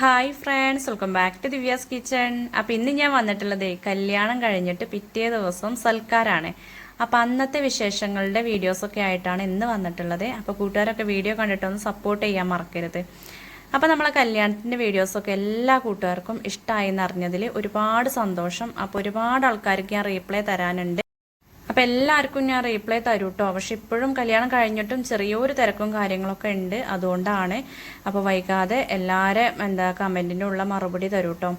Hi friends welcome back to Divya's kitchen അപ്പോൾ ഇന്ന് ഞാൻ വന്നിട്ടുള്ളത് കല്യാണം കഴിഞ്ഞിട്ട് പിറ്റേ ദിവസം സൽക്കാരാണ്. അപ്പോൾ അന്നത്തെ വിശേഷങ്ങളുടെ വീഡിയോസൊക്കെ ആയിട്ടാണ് ഇന്ന് വന്നിട്ടുള്ളത്. അപ്പോൾ കൂട്ടുകാരൊക്കെ വീഡിയോ കണ്ടിട്ടൊന്ന് സപ്പോർട്ട് ചെയ്യാൻ മറക്കരുത്. അപ്പോൾ നമ്മളെ കല്യാണത്തിന്റെ വീഡിയോസൊക്കെ എല്ലാ കൂട്ടുകാർക്കും ഇഷ്ടമായി എന്നറിഞ്ഞതിൽ ഒരുപാട് സന്തോഷം. അപ്പോൾ ഒരുപാട് ആൾക്കാർക്ക് ഞാൻ റീപ്ലൈ തരാനുണ്ട്. അപ്പോൾ എല്ലാവർക്കും ഞാൻ റീപ്ലൈ തരൂ കേട്ടോ പക്ഷെ ഇപ്പോഴും കല്യാണം കഴിഞ്ഞിട്ടും ചെറിയൊരു തിരക്കും കാര്യങ്ങളൊക്കെ ഉണ്ട്. അതുകൊണ്ടാണ് അപ്പോൾ വൈകാതെ എല്ലാവരും എന്താ കമന്റിന്റെ ഉള്ള മറുപടി തരൂ കേട്ടോ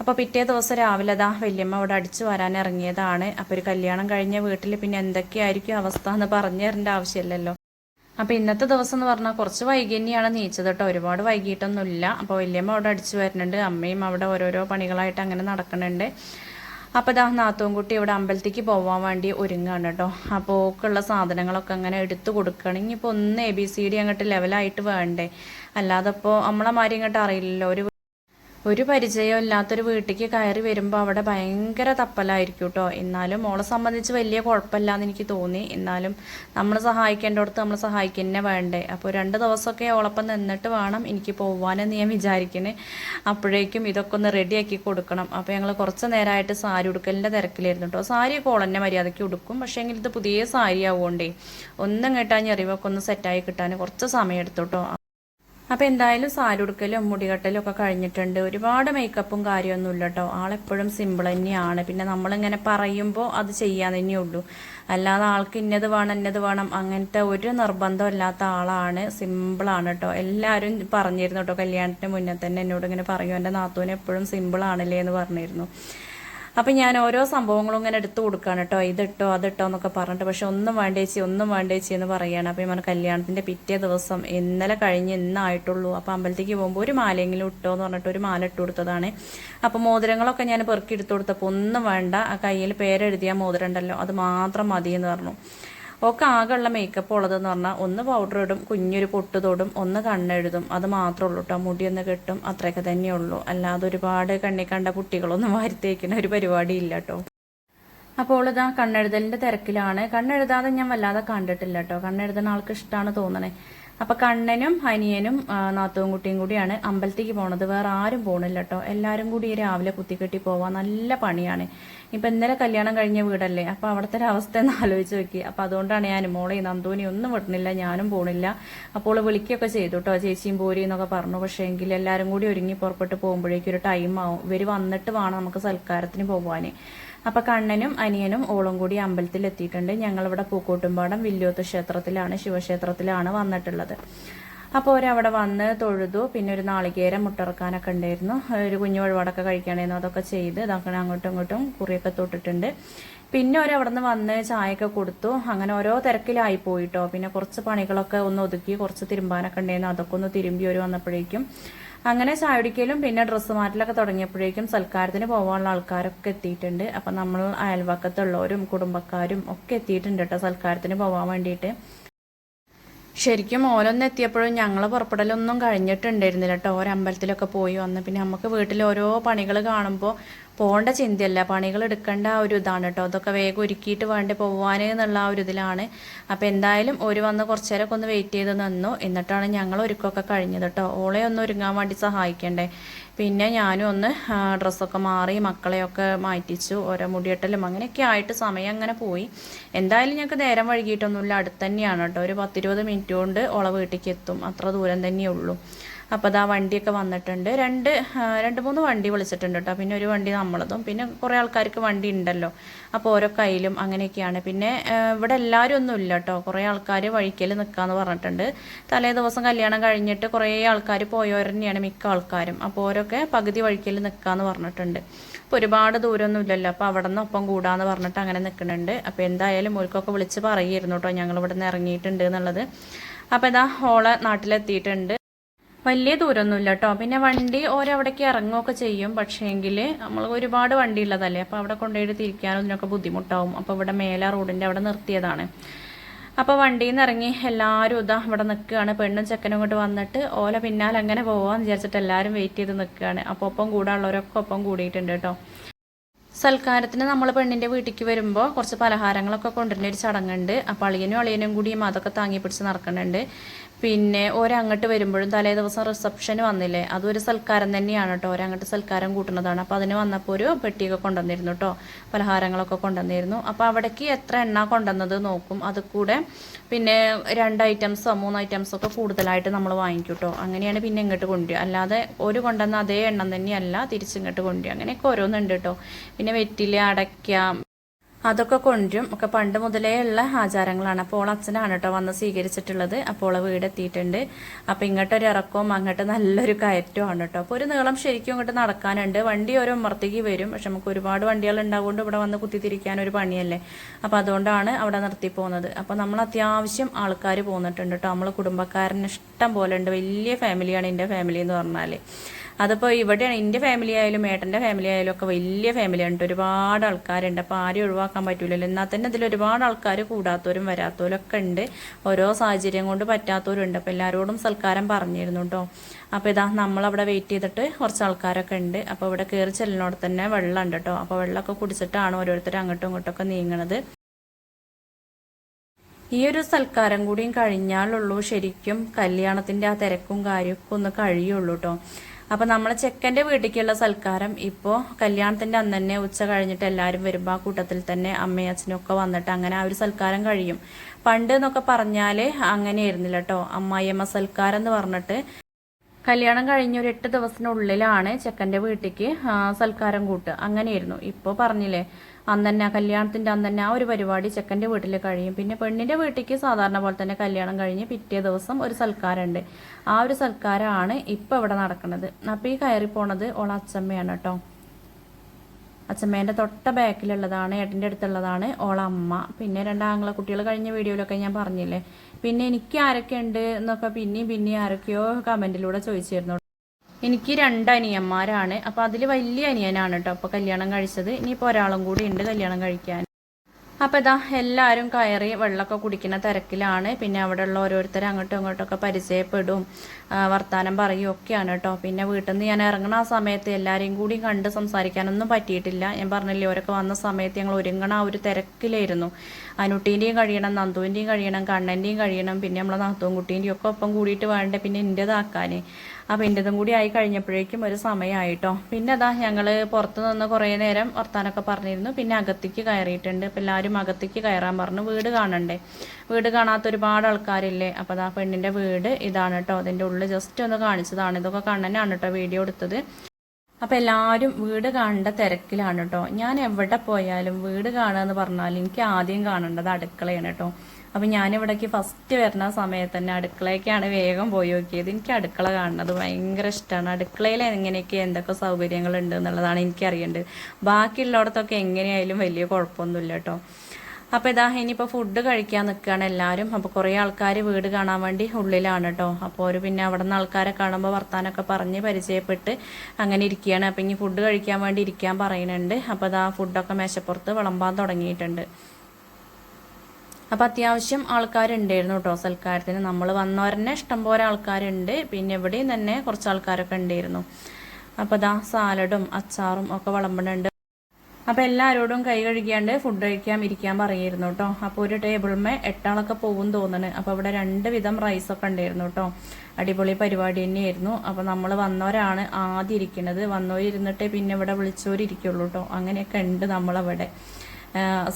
അപ്പോൾ പിറ്റേ ദിവസം രാവിലെ അതാ വല്യമ്മ അവിടെ അടിച്ചു വരാൻ ഇറങ്ങിയതാണ്. അപ്പോൾ ഒരു കല്യാണം കഴിഞ്ഞ വീട്ടിൽ പിന്നെ എന്തൊക്കെയായിരിക്കും അവസ്ഥ എന്ന് പറഞ്ഞു തരേണ്ട ആവശ്യമില്ലല്ലോ. അപ്പോൾ ഇന്നത്തെ ദിവസം എന്ന് പറഞ്ഞാൽ കുറച്ച് വൈകി തന്നെയാണ് നീച്ചത് കേട്ടോ. ഒരുപാട് വൈകിട്ടൊന്നുമില്ല അപ്പോൾ വല്യമ്മ അവിടെ അടിച്ചു വരുന്നുണ്ട്. അമ്മയും അവിടെ ഓരോരോ പണികളായിട്ട് അങ്ങനെ നടക്കുന്നുണ്ട്. അപ്പോൾ ഇതാ നാത്തൂൻകുട്ടി ഇവിടെ അമ്പലത്തേക്ക് പോകാൻ വേണ്ടി ഒരുങ്ങാണ് കേട്ടോ. അപ്പോൾ ഓക്കുള്ള സാധനങ്ങളൊക്കെ അങ്ങനെ എടുത്തു കൊടുക്കുകയാണെങ്കിൽ ഇപ്പോൾ ഒന്ന് എ ബി സി ഡി അങ്ങോട്ട് ലെവലായിട്ട് വേണ്ടേ. അല്ലാതെ ഇപ്പോൾ നമ്മളെ മാരി ഇങ്ങോട്ട് അറിയില്ലല്ലോ. ഒരു ഒരു പരിചയം ഇല്ലാത്തൊരു വീട്ടിലേക്ക് കയറി വരുമ്പോൾ അവിടെ ഭയങ്കര തപ്പലായിരിക്കും കേട്ടോ എന്നാലും മോളെ സംബന്ധിച്ച് വലിയ കുഴപ്പമില്ല എന്ന് എനിക്ക് തോന്നി. എന്നാലും നമ്മൾ സഹായിക്കേണ്ടടുത്ത് നമ്മൾ സഹായിക്കുന്നേ വേണ്ടേ. അപ്പോൾ രണ്ട് ദിവസമൊക്കെ ഓളപ്പം നിന്നിട്ട് വേണം എനിക്ക് പോവാനെന്ന് ഞാൻ വിചാരിക്കണേ. അപ്പോഴേക്കും ഇതൊക്കെ ഒന്ന് റെഡിയാക്കി കൊടുക്കണം. അപ്പോൾ ഞങ്ങൾ കുറച്ച് നേരമായിട്ട് സാരി ഉടുക്കലിന്റെ തിരക്കിലായിരുന്നു കേട്ടോ സാരിയൊക്കെ ഓളന്നെ മര്യാദയ്ക്ക് ഉടുക്കും. പക്ഷേ എങ്കിൽ ഇത് പുതിയ സാരി ആവുകൊണ്ടേ ഒന്നും കേട്ടാൽ ഞെറിവൊക്കെ ഒന്ന് സെറ്റായി കിട്ടാൻ കുറച്ച് സമയം എടുത്തു കേട്ടോ അപ്പോൾ എന്തായാലും സാരി ഉടുക്കലും മുടികെട്ടലും ഒക്കെ കഴിഞ്ഞിട്ടുണ്ട്. ഒരുപാട് മേക്കപ്പും കാര്യമൊന്നും ഇല്ല കേട്ടോ ആളെപ്പോഴും സിമ്പിൾ തന്നെയാണ്. പിന്നെ നമ്മളിങ്ങനെ പറയുമ്പോൾ അത് ചെയ്യാൻ തന്നെയുള്ളൂ അല്ലാതെ ആൾക്ക് ഇന്നത് വേണം ഇന്നത് വേണം അങ്ങനത്തെ ഒരു നിർബന്ധമില്ലാത്ത ആളാണ്. സിമ്പിളാണ് കേട്ടോ എല്ലാവരും പറഞ്ഞിരുന്നു കേട്ടോ കല്യാണത്തിന് മുന്നേ തന്നെ എന്നോട് ഇങ്ങനെ പറയും. എന്റെ നാത്തൂന് എപ്പോഴും സിമ്പിളാണല്ലേ എന്ന് പറഞ്ഞിരുന്നു. അപ്പം ഞാൻ ഓരോ സംഭവങ്ങളും ഇങ്ങനെ എടുത്തു കൊടുക്കുകയാണ് കേട്ടോ ഇതിട്ടോ അതിട്ടോ എന്നൊക്കെ പറഞ്ഞിട്ട്. പക്ഷെ ഒന്നും വേണ്ടേച്ചി ഒന്നും വേണ്ടേച്ചി എന്ന് പറയുകയാണ് അപ്പം ഞാൻ കല്യാണത്തിന്റെ പിറ്റേ ദിവസം ഇന്നലെ കഴിഞ്ഞ് ഇന്നായിട്ടുള്ളൂ. അപ്പം അമ്പലത്തേക്ക് പോകുമ്പോൾ ഒരു മാലയെങ്കിലും ഇട്ടോ എന്ന് പറഞ്ഞിട്ട് ഒരു മാല ഇട്ട് കൊടുത്തതാണ്. അപ്പം മോതിരങ്ങളൊക്കെ ഞാൻ പെറുക്കി എടുത്തു കൊടുത്തപ്പോൾ ഒന്നും വേണ്ട. ആ കയ്യിൽ പേരെഴുതിയ മോതിരം ഉണ്ടല്ലോ. അത് മാത്രം മതിയെന്ന് പറഞ്ഞു. ഒക്കെ ആകെയുള്ള മേക്കപ്പ് ഉള്ളതെന്ന് പറഞ്ഞാൽ ഒന്ന് പൗഡർ ഇടും കുഞ്ഞൊരു പൊട്ട് തൊടും ഒന്ന് കണ്ണെഴുതും. അത് മാത്രമേ ഉള്ളൂ കേട്ടോ മുടിയൊന്ന് കെട്ടും അത്രയൊക്കെ തന്നെ ഉള്ളൂ അല്ലാതെ ഒരുപാട് കണ്ണി കണ്ട കുട്ടികളൊന്നും വാരിത്തേക്കുന്ന ഒരു പരിപാടി ഇല്ല കേട്ടോ അപ്പോൾ ഇതാ കണ്ണെഴുതലിന്റെ തിരക്കിലാണ്. കണ്ണെഴുതാതെ ഞാൻ വല്ലാതെ കണ്ടിട്ടില്ല കേട്ടോ കണ്ണെഴുതുന്ന ആൾക്ക് ഇഷ്ടമാണ് തോന്നണേ. അപ്പൊ കണ്ണനും അനിയനും നാത്തവും കുട്ടിയും കൂടിയാണ് അമ്പലത്തേക്ക് പോണത്. വേറെ ആരും പോണില്ല കേട്ടോ എല്ലാരും കൂടി രാവിലെ കുത്തിക്കെട്ടി പോവാൻ നല്ല പണിയാണ്. ഇപ്പൊ ഇന്നലെ കല്യാണം കഴിഞ്ഞ വീടല്ലേ? അപ്പൊ അവിടുത്തെ അവസ്ഥ എന്ന് ആലോചിച്ച് നോക്കി. അപ്പൊ അതുകൊണ്ടാണ് ഞാൻ മോളെ നന്ദൂനി ഒന്നും വിടുന്നില്ല ഞാനും പോണില്ല. അപ്പോൾ വിളിക്കുകയൊക്കെ ചെയ്തു കേട്ടോ ചേച്ചിയും പോരി എന്നൊക്കെ പറഞ്ഞു. പക്ഷേ എങ്കിൽ എല്ലാരും കൂടി ഒരുങ്ങി പുറപ്പെട്ട് പോകുമ്പോഴേക്കും ഒരു ടൈം ആവും. ഇവർ വന്നിട്ട് വേണം നമുക്ക് സൽക്കാരത്തിന് പോവാന്. അപ്പൊ കണ്ണനും അനിയനും ഓളും കൂടി അമ്പലത്തിൽ എത്തിയിട്ടുണ്ട് ഞങ്ങളിവിടെ പൂക്കോട്ടുംപാടം വില്യോത്ത് ക്ഷേത്രത്തിലാണ് ശിവക്ഷേത്രത്തിലാണ് വന്നിട്ടുള്ളത്. അപ്പോൾ അവരവിടെ വന്ന് തൊഴുതു പിന്നെ ഒരു നാളികേരം മുട്ടിറക്കാനൊക്കെ ഉണ്ടായിരുന്നു. ഒരു കുഞ്ഞു വഴിപാടൊക്കെ കഴിക്കണേന്നു അതൊക്കെ ചെയ്ത് ഇതാക്കണ അങ്ങോട്ടും ഇങ്ങോട്ടും കുറിയൊക്കെ തൊട്ടിട്ടുണ്ട്. പിന്നെ ഒരവിടെ നിന്ന് വന്ന് ചായയൊക്കെ കൊടുത്തു. അങ്ങനെ ഓരോ തിരക്കിലായി പോയിട്ടോ. പിന്നെ കുറച്ച് പണികളൊക്കെ ഒന്ന് ഒതുക്കി കുറച്ച് തിരുമ്പാനൊക്കെ ഉണ്ടായിരുന്നു. അതൊക്കെ ഒന്ന് തിരുമ്പി ഒരു വന്നപ്പോഴേക്കും അങ്ങനെ ചായടിക്കലും പിന്നെ ഡ്രസ്സ് മാറ്റലൊക്കെ തുടങ്ങിയപ്പോഴേക്കും സൽക്കാരത്തിന് പോകാനുള്ള ആൾക്കാരൊക്കെ എത്തിയിട്ടുണ്ട്. അപ്പം നമ്മൾ അയൽവക്കത്തുള്ളവരും കുടുംബക്കാരും ഒക്കെ എത്തിയിട്ടുണ്ട് കേട്ടോ സൽക്കാരത്തിന് പോകാൻ വേണ്ടിയിട്ട്. ശരിക്കും ഓരോന്ന് എത്തിയപ്പോഴും ഞങ്ങൾ പുറപ്പെടലൊന്നും കഴിഞ്ഞിട്ടുണ്ടായിരുന്നില്ല കേട്ടോ ഓരോ അമ്പലത്തിലൊക്കെ പോയി വന്ന് പിന്നെ നമുക്ക് വീട്ടിൽ ഓരോ പണികൾ കാണുമ്പോൾ പോകേണ്ട ചിന്തയല്ല. പണികൾ എടുക്കേണ്ട ആ ഒരു ഇതാണ് കേട്ടോ. അതൊക്കെ വേഗം ഒരുക്കിയിട്ട് വേണ്ടി പോവാൻ എന്നുള്ള ആ ഒരു ഇതിലാണ്. അപ്പോൾ എന്തായാലും ഒരു വന്ന് കുറച്ചു നേരമൊക്കെ ഒന്ന് വെയിറ്റ് ചെയ്ത് നിന്നു. എന്നിട്ടാണ് ഞങ്ങൾ ഒരുക്കമൊക്കെ കഴിഞ്ഞത് കേട്ടോ. ഓളെ ഒന്ന് ഒരുങ്ങാൻ വേണ്ടി സഹായിക്കണ്ടേ. പിന്നെ ഞാനും ഒന്ന് ഡ്രസ്സൊക്കെ മാറി മക്കളെയൊക്കെ മാറ്റിച്ചു. ഓരോ മുടിയെട്ടലും അങ്ങനെയൊക്കെ ആയിട്ട് സമയം അങ്ങനെ പോയി. എന്തായാലും ഞങ്ങൾക്ക് നേരം വൈകിട്ടൊന്നുമില്ല അടുത്ത് തന്നെയാണ് കേട്ടോ. ഒരു പത്തിരുപത് മിനിറ്റ് കൊണ്ട് ഓളെ വീട്ടിലേക്ക് എത്തും. അത്ര ദൂരം തന്നെയുള്ളൂ അപ്പോൾ അതാ വണ്ടിയൊക്കെ വന്നിട്ടുണ്ട്. രണ്ട് രണ്ട് മൂന്ന് വണ്ടി വിളിച്ചിട്ടുണ്ട് കേട്ടോ പിന്നെ ഒരു വണ്ടി നമ്മളതും. പിന്നെ കുറേ ആൾക്കാർക്ക് വണ്ടി ഉണ്ടല്ലോ. അപ്പോൾ ഓരോ കയ്യിലും അങ്ങനെയൊക്കെയാണ്. പിന്നെ ഇവിടെ എല്ലാവരും ഒന്നും ഇല്ല കേട്ടോ കുറേ ആൾക്കാർ വഴിക്കൽ നിൽക്കാന്ന് പറഞ്ഞിട്ടുണ്ട്. തലേ ദിവസം കല്യാണം കഴിഞ്ഞിട്ട് കുറേ ആൾക്കാർ പോയവർ തന്നെയാണ് മിക്ക ആൾക്കാരും. അപ്പോൾ ഓരോക്കെ പകുതി വഴിക്കൽ നിൽക്കാന്ന് പറഞ്ഞിട്ടുണ്ട്. അപ്പോൾ ഒരുപാട് ദൂരമൊന്നും ഇല്ലല്ലോ. അപ്പോൾ അവിടെ നിന്ന് ഒപ്പം കൂടാന്ന് പറഞ്ഞിട്ട് അങ്ങനെ നിൽക്കുന്നുണ്ട് അപ്പോൾ എന്തായാലും ഓൽക്കൊക്കെ വിളിച്ച് പറയുമായിരുന്നു കേട്ടോ ഞങ്ങൾ ഇവിടെ നിന്ന് ഇറങ്ങിയിട്ടുണ്ട് എന്നുള്ളത്. അപ്പോൾ ഇതാ ഹോൾ നാട്ടിലെത്തിയിട്ടുണ്ട്. വലിയ ദൂരമൊന്നുമില്ല കേട്ടോ. പിന്നെ വണ്ടി ഓരവിടേക്ക് ഇറങ്ങുകയൊക്കെ ചെയ്യും. പക്ഷേങ്കിൽ നമ്മൾ ഒരുപാട് വണ്ടി ഉള്ളതല്ലേ അപ്പോൾ അവിടെ കൊണ്ടുപോയിട്ട് തിരിക്കാനും ഇതിനൊക്കെ ബുദ്ധിമുട്ടാവും. അപ്പോൾ ഇവിടെ മേല റോഡിന്റെ അവിടെ നിർത്തിയതാണ്. അപ്പോൾ വണ്ടിയിൽ നിന്ന് ഇറങ്ങി എല്ലാവരും ഇതാ ഇവിടെ നിൽക്കുകയാണ്. പെണ്ണും ചെക്കനും ഇങ്ങോട്ട് വന്നിട്ട് ഓല പിന്നാലെ അങ്ങനെ പോകാമെന്ന് വിചാരിച്ചിട്ട് എല്ലാവരും വെയിറ്റ് ചെയ്ത് നിൽക്കുകയാണ്. അപ്പോൾ ഒപ്പം കൂടാനുള്ളവരൊക്കെ ഒപ്പം കൂടിയിട്ടുണ്ട് കേട്ടോ. സൽക്കാരത്തിന് നമ്മൾ പെണ്ണിന്റെ വീട്ടിലേക്ക് വരുമ്പോൾ കുറച്ച് പലഹാരങ്ങളൊക്കെ കൊണ്ടുവരുന്ന ഒരു ചടങ്ങുണ്ട്. അപ്പോൾ അളിയനും അളിയനും കൂടിയും അതൊക്കെ താങ്ങി പിടിച്ച് നടക്കുന്നുണ്ട്. പിന്നെ ഓരങ്ങോട്ട് വരുമ്പോഴും തലേ ദിവസം റിസപ്ഷൻ വന്നില്ലേ? അതൊരു സൽക്കാരം തന്നെയാണ് കേട്ടോ ഓരങ്ങോട്ട് സൽക്കാരം കൂട്ടുന്നതാണ്. അപ്പോൾ അതിന് വന്നപ്പോൾ ഒരു പെട്ടിയൊക്കെ കൊണ്ടുവന്നിരുന്നു കേട്ടോ പലഹാരങ്ങളൊക്കെ കൊണ്ടുവന്നിരുന്നു. അപ്പോൾ അവിടേക്ക് എത്ര എണ്ണ കൊണ്ടുവന്നത് നോക്കും. അത് കൂടെ പിന്നെ രണ്ട് ഐറ്റംസോ മൂന്ന് ഐറ്റംസോ ഒക്കെ കൂടുതലായിട്ട് നമ്മൾ വാങ്ങിക്കും കേട്ടോ അങ്ങനെയാണ് പിന്നെ ഇങ്ങോട്ട് കൊണ്ടുവരിക. അല്ലാതെ ഒരു കൊണ്ടുവന്ന അതേ എണ്ണം തന്നെയല്ല തിരിച്ചിങ്ങോട്ട് കൊണ്ടുവരിക. അങ്ങനെയൊക്കെ ഓരോന്നുണ്ട് കേട്ടോ പിന്നെ വെറ്റില അടയ്ക്ക അതൊക്കെ കൊണ്ടും ഒക്കെ പണ്ട് മുതലേ ഉള്ള ആചാരങ്ങളാണ്. അപ്പോൾ അച്ഛനാണ് കേട്ടോ വന്ന് സ്വീകരിച്ചിട്ടുള്ളത്. അപ്പോൾ വീട് എത്തിയിട്ടുണ്ട് അപ്പോൾ ഇങ്ങോട്ടൊരു ഇറക്കവും അങ്ങോട്ട് നല്ലൊരു കയറ്റവും കേട്ടോ. അപ്പോൾ ഒരു നീളം ശരിക്കും ഇങ്ങോട്ട് നടക്കാനുണ്ട്. വണ്ടി ഓരോ ഉമ്മർത്തേക്ക് വരും. പക്ഷെ നമുക്ക് ഒരുപാട് വണ്ടികൾ ഉണ്ടാവുകൊണ്ട് ഇവിടെ വന്ന് കുത്തിത്തിരിക്കാൻ ഒരു പണിയല്ലേ. അപ്പോൾ അതുകൊണ്ടാണ് അവിടെ നിർത്തി പോകുന്നത്. അപ്പോൾ നമ്മൾ അത്യാവശ്യം ആൾക്കാർ പോന്നിട്ടുണ്ട് കേട്ടോ. നമ്മൾ കുടുംബക്കാരന് ഇഷ്ടം പോലെ ഉണ്ട്. വലിയ ഫാമിലിയാണ് എന്റെ ഫാമിലി എന്ന് പറഞ്ഞാൽ. അതിപ്പോൾ ഇവിടെയാണ് എന്റെ ഫാമിലി ആയാലും ഏട്ടന്റെ ഫാമിലി ആയാലും ഒക്കെ വലിയ ഫാമിലിയാണ് ഒരുപാട് ആൾക്കാരുണ്ട്. അപ്പോൾ ആരും ഒഴിവാക്കാൻ പറ്റില്ലല്ലോ എന്നാൽ തന്നെ അതിൽ ഒരുപാട് ആൾക്കാർ കൂടാത്തവരും വരാത്തവരും ഒക്കെ ഉണ്ട്. ഓരോ സാഹചര്യം കൊണ്ട് പറ്റാത്തവരും ഉണ്ട്. അപ്പോൾ എല്ലാവരോടും സൽക്കാരം പറഞ്ഞിരുന്നു കേട്ടോ അപ്പോൾ ഇതാ നമ്മളവിടെ വെയിറ്റ് ചെയ്തിട്ട് കുറച്ച് ആൾക്കാരൊക്കെ ഉണ്ട്. അപ്പോൾ ഇവിടെ കയറി ചെല്ലിനോട് തന്നെ വെള്ളം ഉണ്ട് കേട്ടോ അപ്പോൾ വെള്ളമൊക്കെ കുടിച്ചിട്ടാണ് ഓരോരുത്തർ അങ്ങോട്ടും ഇങ്ങോട്ടൊക്കെ നീങ്ങണത്. ഈ ഒരു സൽക്കാരം കൂടിയും കഴിഞ്ഞാലുള്ളൂ ശരിക്കും കല്യാണത്തിന്റെ ആ തിരക്കും കാര്യമൊക്കെ ഒന്ന് കഴിയുള്ളൂ കേട്ടോ അപ്പൊ നമ്മളെ ചെക്കന്റെ വീട്ടിലേക്കുള്ള സൽക്കാരം ഇപ്പോ കല്യാണത്തിന്റെ അന്ന് തന്നെ ഉച്ച കഴിഞ്ഞിട്ട് എല്ലാവരും വരുമ്പോൾ ആ കൂട്ടത്തിൽ തന്നെ അമ്മയും അച്ഛനും ഒക്കെ വന്നിട്ട് അങ്ങനെ ആ ഒരു സൽക്കാരം കഴിയും. പണ്ട് എന്നൊക്കെ പറഞ്ഞാൽ അങ്ങനെയായിരുന്നില്ല കേട്ടോ അമ്മായിയമ്മ സൽക്കാരം എന്ന് പറഞ്ഞിട്ട് കല്യാണം കഴിഞ്ഞ ഒരു എട്ട് ദിവസത്തിനുള്ളിലാണ് ചെക്കന്റെ വീട്ടിലേക്ക് സൽക്കാരം കൂട്ടുക. അങ്ങനെയായിരുന്നു. ഇപ്പോൾ പറഞ്ഞില്ലേ അന്ന് തന്നെ കല്യാണത്തിന്റെ അന്ന് തന്നെ ആ ഒരു പരിപാടി ചെക്കന്റെ വീട്ടിൽ കഴിയും. പിന്നെ പെണ്ണിന്റെ വീട്ടിലേക്ക് സാധാരണ പോലെ തന്നെ കല്യാണം കഴിഞ്ഞ് പിറ്റേ ദിവസം ഒരു സൽക്കാരമുണ്ട്. ആ ഒരു സൽക്കാരമാണ് ഇപ്പൊ ഇവിടെ നടക്കുന്നത്. അപ്പോൾ ഈ കയറി പോണത് ഓള കേട്ടോ. അച്ഛമ്മേന്റെ തൊട്ട ബാക്കിലുള്ളതാണ് ഏട്ടന്റെ അടുത്തുള്ളതാണ് ഓളമ്മ. പിന്നെ രണ്ടാങ്ങളെ കുട്ടികൾ കഴിഞ്ഞ വീഡിയോയിലൊക്കെ ഞാൻ പറഞ്ഞില്ലേ? പിന്നെ എനിക്ക് ആരൊക്കെ ഉണ്ട് എന്നൊക്കെ പിന്നെയും പിന്നെയും ആരൊക്കെയോ കമന്റിലൂടെ ചോദിച്ചിരുന്നു. എനിക്ക് രണ്ട് അനിയന്മാരാണ്. അപ്പോൾ അതിൽ വലിയ അനിയനാണ് കേട്ടോ. അപ്പോൾ കല്യാണം കഴിച്ചത്. ഇനിയിപ്പോൾ ഒരാളും കൂടി ഉണ്ട് കല്യാണം കഴിക്കാൻ. അപ്പോൾ ഇതാ എല്ലാവരും കയറി വെള്ളമൊക്കെ കുടിക്കുന്ന തിരക്കിലാണ്. പിന്നെ അവിടെയുള്ള ഓരോരുത്തർ അങ്ങോട്ടും ഇങ്ങോട്ടൊക്കെ പരിചയപ്പെടും വർത്തമാനം പറയും ഒക്കെയാണ് കേട്ടോ. പിന്നെ വീട്ടിൽ നിന്ന് ഞാൻ ഇറങ്ങണ ആ സമയത്ത് എല്ലാവരെയും കൂടി കണ്ട് സംസാരിക്കാനൊന്നും പറ്റിയിട്ടില്ല. ഞാൻ പറഞ്ഞില്ലേ അവരൊക്കെ വന്ന സമയത്ത് ഞങ്ങൾ ഒരുങ്ങണ ആ ഒരു തിരക്കിലായിരുന്നു. അനുട്ടീന്റെയും കഴിയണം നന്ദുവിന്റെയും കഴിയണം കണ്ണന്റെയും കഴിയണം പിന്നെ നമ്മളെ നാത്തുവും കുട്ടീന്റെയും ഒക്കെ ഒപ്പം കൂടിയിട്ട് വേണ്ടേ പിന്നെ എന്റെതാക്കാൻ അപ്പം എന്റെതും കൂടി ആയി കഴിഞ്ഞപ്പോഴേക്കും ഒരു സമയമായിട്ടോ പിന്നെ അതാ ഞങ്ങൾ പുറത്ത് നിന്ന് കുറേ നേരം വർത്താനൊക്കെ പറഞ്ഞിരുന്നു. പിന്നെ അകത്തേക്ക് കയറിയിട്ടുണ്ട്. അപ്പം എല്ലാവരും അകത്തേക്ക് കയറാൻ പറഞ്ഞു. വീട് കാണണ്ടേ? വീട് കാണാത്ത ഒരുപാട് ആൾക്കാരില്ലേ? അപ്പോൾ അതാ പെണ്ണിന്റെ വീട് ഇതാണ് കേട്ടോ അതിന്റെ ഉള്ളിൽ ജസ്റ്റ് ഒന്ന് കാണിച്ചതാണ്. ഇതൊക്കെ കണ്ണനാണ് കേട്ടോ വീഡിയോ എടുത്തത്. അപ്പം എല്ലാവരും വീട് കാണേണ്ട തിരക്കിലാണ് കേട്ടോ ഞാൻ എവിടെ പോയാലും വീട് കാണുക എന്ന് പറഞ്ഞാൽ എനിക്ക് ആദ്യം കാണേണ്ടത് അടുക്കളയാണ് കേട്ടോ അപ്പം ഞാനിവിടേക്ക് ഫസ്റ്റ് വരുന്ന സമയത്ത് തന്നെ അടുക്കളയൊക്കെയാണ് വേഗം പോയി നോക്കിയത്. എനിക്ക് അടുക്കള കാണുന്നത് ഭയങ്കര ഇഷ്ടമാണ് അടുക്കളയിൽ എങ്ങനെയൊക്കെ എന്തൊക്കെ സൗകര്യങ്ങളുണ്ട് എന്നുള്ളതാണ് എനിക്കറിയേണ്ടത്. ബാക്കിയുള്ളിടത്തൊക്കെ എങ്ങനെയായാലും വലിയ കുഴപ്പമൊന്നുമില്ല കേട്ടോ. അപ്പോൾ ഇതാ ഇനിയിപ്പോൾ ഫുഡ് കഴിക്കാൻ നിൽക്കുകയാണ് എല്ലാവരും. അപ്പോൾ കുറേ ആൾക്കാർ വീട് കാണാൻ വേണ്ടി ഉള്ളിലാണ് കേട്ടോ. അപ്പോൾ ഒരു പിന്നെ അവിടെ നിന്ന് ആൾക്കാരെ കാണുമ്പോൾ വർത്താനൊക്കെ പറഞ്ഞ് പരിചയപ്പെട്ട് അങ്ങനെ ഇരിക്കുകയാണ്. അപ്പോൾ ഇനി ഫുഡ് കഴിക്കാൻ വേണ്ടി ഇരിക്കാൻ പറയുന്നുണ്ട്. അപ്പോൾ ഇതാ ഫുഡൊക്കെ മേശപ്പുറത്ത് വിളമ്പാൻ തുടങ്ങിയിട്ടുണ്ട്. അപ്പം അത്യാവശ്യം ആൾക്കാരുണ്ടായിരുന്നു കേട്ടോ സൽക്കാരത്തിന്. നമ്മൾ വന്നവരന്നെ ഇഷ്ടംപോലെ ആൾക്കാരുണ്ട്. പിന്നെ ഇവിടെയും തന്നെ കുറച്ച് ആൾക്കാരൊക്കെ ഉണ്ടായിരുന്നു. അപ്പോൾ ഇതാ സാലഡും അച്ചാറും ഒക്കെ വിളമ്പണുണ്ട് അപ്പോൾ എല്ലാവരോടും കൈ കഴുകിയാണ്ട് ഫുഡ് കഴിക്കാൻ ഇരിക്കാൻ പറയായിരുന്നു കേട്ടോ അപ്പോൾ ഒരു ടേബിളിമേ എട്ടാളൊക്കെ പോകും തോന്നുന്നു അപ്പോൾ ഇവിടെ രണ്ട് വിധം റൈസൊക്കെ ഉണ്ടായിരുന്നു കേട്ടോ അടിപൊളി പരിപാടി തന്നെയായിരുന്നു. അപ്പോൾ നമ്മൾ വന്നവരാണ് ആദ്യം ഇരിക്കുന്നത് വന്നവരിരുന്നിട്ടേ പിന്നെ ഇവിടെ വിളിച്ചവരിയ്ക്കുള്ളൂ കേട്ടോ അങ്ങനെയൊക്കെ ഉണ്ട് നമ്മളവിടെ.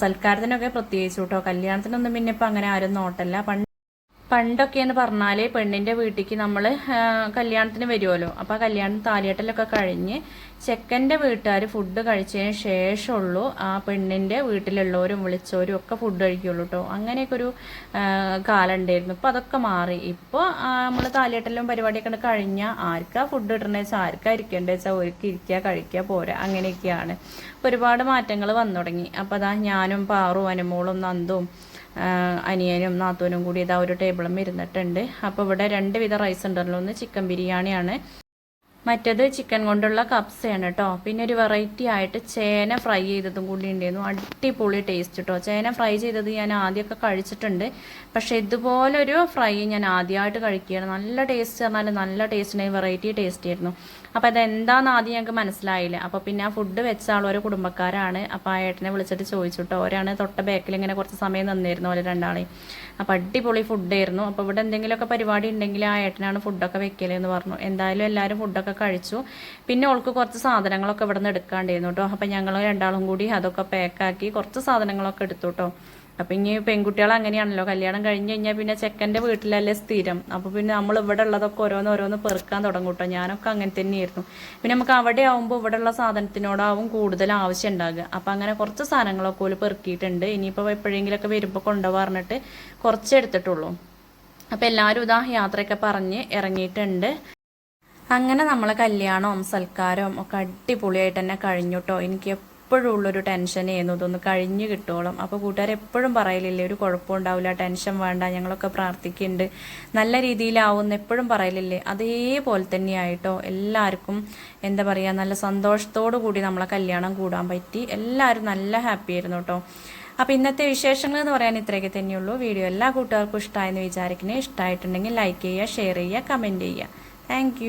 സൽക്കാരത്തിനൊക്കെ പ്രത്യേകിച്ചു കേട്ടോ കല്യാണത്തിനൊന്നും പിന്നെ ഇപ്പം അങ്ങനെ ആരും നോട്ടല്ല. പണ്ട് പണ്ടൊക്കെ എന്ന് പറഞ്ഞാൽ പെണ്ണിന്റെ വീട്ടിലേക്ക് നമ്മൾ കല്യാണത്തിന് വരുമല്ലോ അപ്പോൾ കല്യാണം താലിയാട്ടലൊക്കെ കഴിഞ്ഞ് ചെക്കന്റെ വീട്ടുകാർ ഫുഡ് കഴിച്ചതിന് ശേഷമുള്ളൂ ആ പെണ്ണിന്റെ വീട്ടിലുള്ളവരും വിളിച്ചവരും ഒക്കെ ഫുഡ് കഴിക്കുള്ളൂ കേട്ടോ അങ്ങനെയൊക്കെ ഒരു കാലം ഉണ്ടായിരുന്നു ഇപ്പോൾ അതൊക്കെ മാറി. ഇപ്പോൾ നമ്മൾ താലിയാട്ടലും പരിപാടിയൊക്കെ കഴിഞ്ഞാൽ ആർക്കാ ഫുഡ് കിട്ടണേ വെച്ചാൽ ആർക്കാ ഇരിക്കേണ്ടത് വെച്ചാൽ ഒരുക്കി ഇരിക്കുക കഴിക്കുക പോരാ അങ്ങനെയൊക്കെയാണ്. ഒരുപാട് മാറ്റങ്ങൾ വന്നു തുടങ്ങി അപ്പോൾ അതാ ഞാനും പാറും അനുമോളും നന്ദും അനിയനും നാത്തൂനും കൂടി ഇതാ ഒരു ടേബിളും ഇരുന്നിട്ടുണ്ട്. അപ്പോൾ ഇവിടെ രണ്ട് വിധ റൈസ് ഉണ്ടല്ലോ. ഒന്ന് ചിക്കൻ ബിരിയാണിയാണ്. മറ്റത് ചിക്കൻ കൊണ്ടുള്ള കപ്സയാണ് കേട്ടോ പിന്നെ ഒരു വെറൈറ്റി ആയിട്ട് ചേന ഫ്രൈ ചെയ്തതും കൂടി ഉണ്ടായിരുന്നു. അടിപൊളി ടേസ്റ്റ് കേട്ടോ ചേന ഫ്രൈ ചെയ്തത് ഞാൻ ആദ്യമൊക്കെ കഴിച്ചിട്ടുണ്ട്. പക്ഷേ ഇതുപോലൊരു ഫ്രൈ ഞാൻ ആദ്യമായിട്ട് കഴിക്കുകയാണ്. നല്ല ടേസ്റ്റ് പറഞ്ഞാൽ നല്ല ടേസ്റ്റ് ഉണ്ടായി വെറൈറ്റി ടേസ്റ്റ് ആയിരുന്നു. അപ്പോൾ അതെന്താന്ന് ആദ്യം ഞങ്ങൾക്ക് മനസ്സിലായില്ല. അപ്പോൾ പിന്നെ ആ ഫുഡ് വെച്ച ആൾ ഒരു കുടുംബക്കാരാണ്. അപ്പോൾ ആ ഏട്ടനെ വിളിച്ചിട്ട് ചോദിച്ചു ഒരാണ് തൊട്ട ബാക്കിൽ ഇങ്ങനെ കുറച്ച് സമയം നിന്നിരുന്നു ഓരോ രണ്ടാളെയും അപ്പോൾ അടിപൊളി ഫുഡായിരുന്നു അപ്പോൾ ഇവിടെ എന്തെങ്കിലുമൊക്കെ പരിപാടി ഉണ്ടെങ്കിൽ ആ ഏട്ടനാണ് ഫുഡൊക്കെ വെക്കലെന്ന് പറഞ്ഞു. എന്തായാലും എല്ലാവരും ഫുഡൊക്കെ കഴിച്ചു. പിന്നെ ഓൾക്ക് കുറച്ച് സാധനങ്ങളൊക്കെ ഇവിടെ നിന്ന് എടുക്കാണ്ടായിരുന്നു കേട്ടോ അപ്പോൾ ഞങ്ങൾ രണ്ടാളും കൂടി അതൊക്കെ പാക്കാക്കി കുറച്ച് സാധനങ്ങളൊക്കെ എടുത്തു കേട്ടോ അപ്പം ഇനി പെൺകുട്ടികൾ അങ്ങനെയാണല്ലോ. കല്യാണം കഴിഞ്ഞ് കഴിഞ്ഞാൽ പിന്നെ ചെക്കന്റെ വീട്ടിലല്ലേ സ്ഥിരം. അപ്പോൾ പിന്നെ നമ്മൾ ഇവിടെ ഉള്ളതൊക്കെ ഓരോന്ന് ഓരോന്ന് പെറുക്കാൻ തുടങ്ങും കേട്ടോ ഞാനൊക്കെ അങ്ങനെ തന്നെയായിരുന്നു. പിന്നെ നമുക്ക് അവിടെ ആവുമ്പോൾ ഇവിടെ ഉള്ള സാധനത്തിനോടാവും കൂടുതൽ ആവശ്യം ഉണ്ടാകുക അപ്പം അങ്ങനെ കുറച്ച് സാധനങ്ങളൊക്കെ ഓൽ പെറുക്കിയിട്ടുണ്ട്. ഇനിയിപ്പോൾ എപ്പോഴെങ്കിലുമൊക്കെ വരുമ്പോൾ കൊണ്ടുപോകാറിട്ട് കുറച്ച് എടുത്തിട്ടുള്ളൂ. അപ്പോൾ എല്ലാവരും ഇതാ യാത്രയൊക്കെ പറഞ്ഞ് ഇറങ്ങിയിട്ടുണ്ട്. അങ്ങനെ നമ്മളെ കല്യാണവും സൽക്കാരവും ഒക്കെ അടിപൊളിയായിട്ട് തന്നെ കഴിഞ്ഞു കേട്ടോ എനിക്ക് എപ്പോഴും ഉള്ളൊരു ടെൻഷൻ ചെയ്യുന്നു ഇതൊന്ന് കഴിഞ്ഞു കിട്ടോളം. അപ്പോൾ കൂട്ടുകാർ എപ്പോഴും പറയലില്ലേ ഒരു കുഴപ്പം ഉണ്ടാവില്ല ടെൻഷൻ വേണ്ട ഞങ്ങളൊക്കെ പ്രാർത്ഥിക്കുന്നുണ്ട് നല്ല രീതിയിലാവുമെന്ന് എപ്പോഴും പറയലില്ലേ. അതേപോലെ തന്നെയായിട്ടോ എല്ലാവർക്കും എന്താ പറയുക നല്ല സന്തോഷത്തോടു കൂടി നമ്മളെ കല്യാണം കൂടാൻ പറ്റി. എല്ലാവരും നല്ല ഹാപ്പി ആയിരുന്നു കേട്ടോ അപ്പോൾ ഇന്നത്തെ വിശേഷങ്ങൾ എന്ന് പറയാൻ ഇത്രയൊക്കെ തന്നെയുള്ളൂ. വീഡിയോ എല്ലാ കൂട്ടുകാർക്കും ഇഷ്ടമായെന്ന് വിചാരിക്കുന്നത് ഇഷ്ടമായിട്ടുണ്ടെങ്കിൽ ലൈക്ക് ചെയ്യുക ഷെയർ ചെയ്യുക കമന്റ് ചെയ്യുക. താങ്ക്